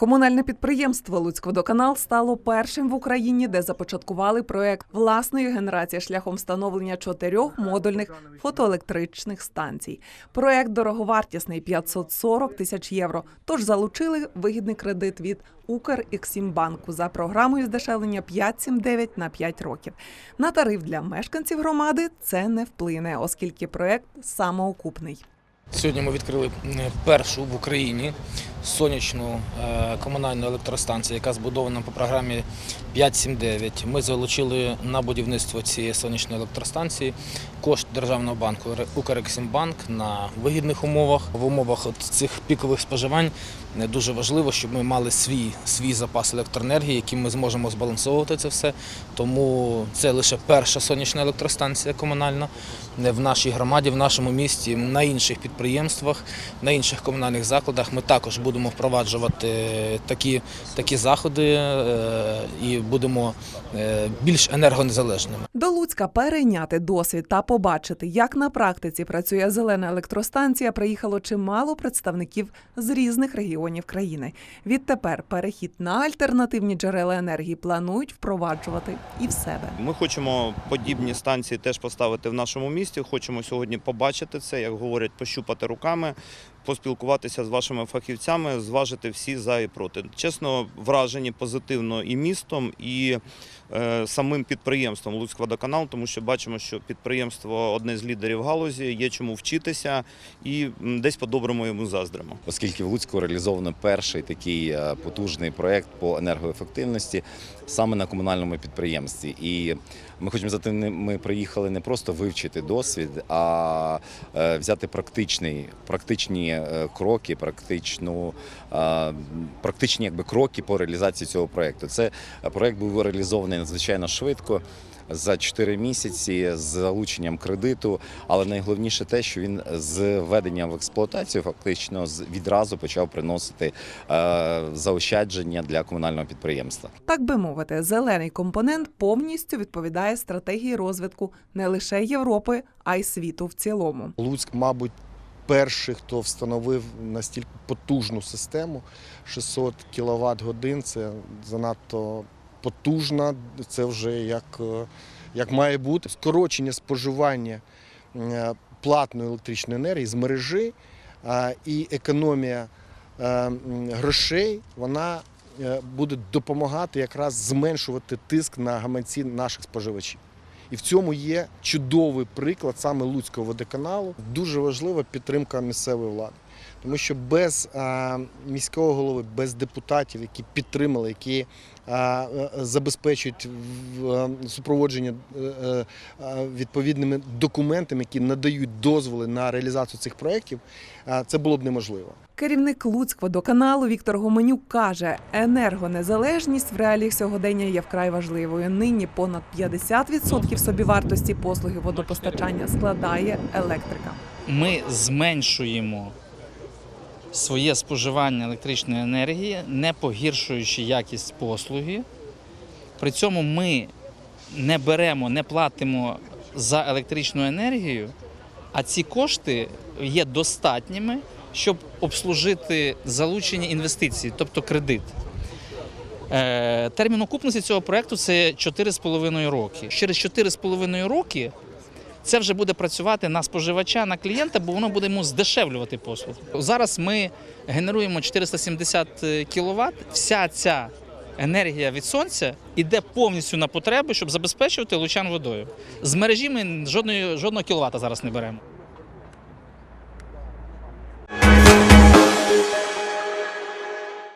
Комунальне підприємство Луцькводоканал стало першим в Україні, де започаткували проект власної генерації шляхом встановлення чотирьох модульних фотоелектричних станцій. Проект дороговартісний 540 тисяч євро. Тож залучили вигідний кредит від Укрексімбанку за програмою здешевлення 5,79 на 5 років. На тариф для мешканців громади це не вплине, оскільки проект самоокупний. Сьогодні ми відкрили першу в Україні сонячну е, комунальну електростанцію, яка збудована по програмі 579. Ми залучили на будівництво цієї сонячної електростанції кошт державного банку Укрексімбанк на вигідних умовах. В умовах цих пікових споживань дуже важливо, щоб ми мали свій, свій запас електроенергії, яким ми зможемо збалансовувати це все. Тому це лише перша сонячна електростанція комунальна в нашій громаді, в нашому місті, на інших підприємствах, на інших комунальних закладах. Ми також будемо впроваджувати такі, такі заходи е, і будемо е, більш енергонезалежними. До Луцька перейняти досвід та побачити, як на практиці працює зелена електростанція, приїхало чимало представників з різних регіонів країни. Відтепер перехід на альтернативні джерела енергії планують впроваджувати і в себе. Ми хочемо подібні станції теж поставити в нашому місті. Хочемо сьогодні побачити це, як говорять, пощупати руками, поспілкуватися з вашими фахівцями, зважити всі за і проти. Чесно, вражені позитивно і містом, і е, самим підприємством Луцькводоканал, тому що бачимо, що підприємство одне з лідерів галузі, є чому вчитися, і десь по-доброму йому заздримо. оскільки в Луцьку реалізовано перший такий е, потужний проєкт по енергоефективності саме на комунальному підприємстві. І ми хочемо за ми приїхали не просто вивчити досвід, а е, взяти практичний, практичні е, кроки, практичну, практичні якби, кроки по реалізації цього проєкту. Це проєкт був реалізований надзвичайно швидко. За 4 місяці з залученням кредиту, але найголовніше те, що він з введенням в експлуатацію фактично з- відразу почав приносити е, заощадження для комунального підприємства. Так би мовити, зелений компонент повністю відповідає стратегії розвитку не лише Європи, а й світу в цілому. Луцьк, мабуть, перший, хто встановив настільки потужну систему. 600 кВт годин це занадто потужна, це вже як, е, як має бути. Скорочення споживання е, платної електричної енергії з мережі і економія е, грошей, вона буде допомагати якраз зменшувати тиск на гаманці наших споживачів. І в цьому є чудовий приклад саме Луцького водоканалу. Дуже важлива підтримка місцевої влади. Тому що без міського голови, без депутатів, які підтримали, які е, забезпечують в- е, супроводження е, е, е, відповідними документами, які надають дозволи на реалізацію цих проєктів, це було б неможливо. Керівник Луцькводоканалу Віктор Гуменюк каже, енергонезалежність в реаліях сьогодення є вкрай важливою. Нині понад 50% собівартості послуги водопостачання складає електрика. ми зменшуємо своє споживання електричної енергії, не погіршуючи якість послуги. При цьому ми не беремо, не платимо за електричну енергію, а ці кошти є достатніми, щоб обслужити залучені інвестиції, тобто кредит. Е, Термін окупності цього проєкту це 4,5 роки. Через 4,5 роки це вже буде працювати на споживача, на клієнта, бо воно буде йому здешевлювати послугу. Зараз ми генеруємо 470 кВт. Вся ця енергія від сонця йде повністю на потреби, щоб забезпечувати лучан водою. З мережі ми жодної, жодного кіловата зараз не беремо.